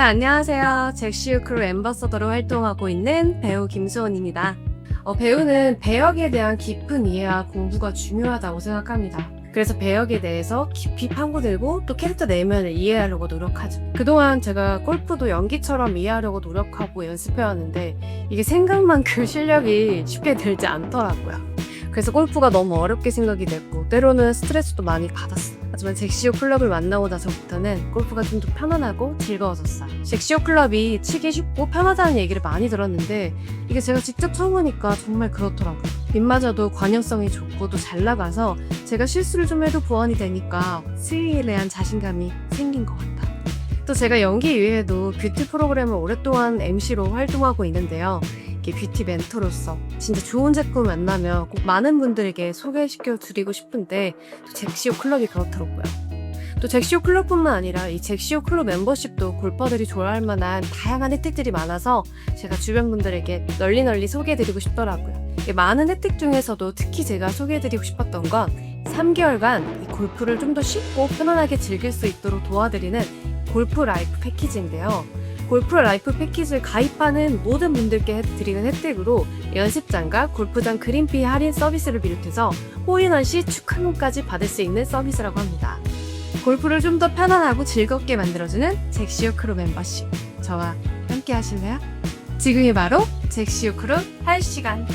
안녕하세요. 잭시우 크루 엠버서더로 활동하고 있는 배우 김수원입니다. 어, 배우는 배역에 대한 깊은 이해와 공부가 중요하다고 생각합니다. 그래서 배역에 대해서 깊이 파고들고 또 캐릭터 내면을 이해하려고 노력하죠. 그동안 제가 골프도 연기처럼 이해하려고 노력하고 연습해왔는데 이게 생각만큼 실력이 쉽게 늘지 않더라고요. 그래서 골프가 너무 어렵게 생각이 됐고 때로는 스트레스도 많이 받았어요. 하지만 잭시오 클럽을 만나고 나서부터는 골프가 좀 더 편안하고 즐거워졌어요. 잭시오 클럽이 치기 쉽고 편하다는 얘기를 많이 들었는데 이게 제가 직접 쳐보니까 정말 그렇더라고요. 빗마저도 관여성이 좋고 또 잘 나가서 제가 실수를 좀 해도 보완이 되니까 스윙에 대한 자신감이 생긴 것 같다. 또 제가 연기 이외에도 뷰티 프로그램을 오랫동안 MC로 활동하고 있는데요. 이렇게 뷰티 멘토로서 진짜 좋은 제품 만나면 꼭 많은 분들에게 소개시켜 드리고 싶은데 또 잭시오 클럽이 그렇더라고요. 또 잭시오 클럽뿐만 아니라 이 잭시오 클럽 멤버십도 골퍼들이 좋아할 만한 다양한 혜택들이 많아서 제가 주변 분들에게 널리 널리 소개해드리고 싶더라고요. 이 많은 혜택 중에서도 특히 제가 소개해드리고 싶었던 건 3개월간 이 골프를 좀 더 쉽고 편안하게 즐길 수 있도록 도와드리는 골프 라이프 패키지인데요. 골프 라이프 패키지를 가입하는 모든 분들께 드리는 혜택으로 연습장과 골프장 그린피 할인 서비스를 비롯해서 호인원 시 축하금까지 받을 수 있는 서비스라고 합니다. 골프를 좀 더 편안하고 즐겁게 만들어주는 잭시오 크루 멤버십. 저와 함께 하실래요? 지금이 바로 잭시오 크루 할 시간.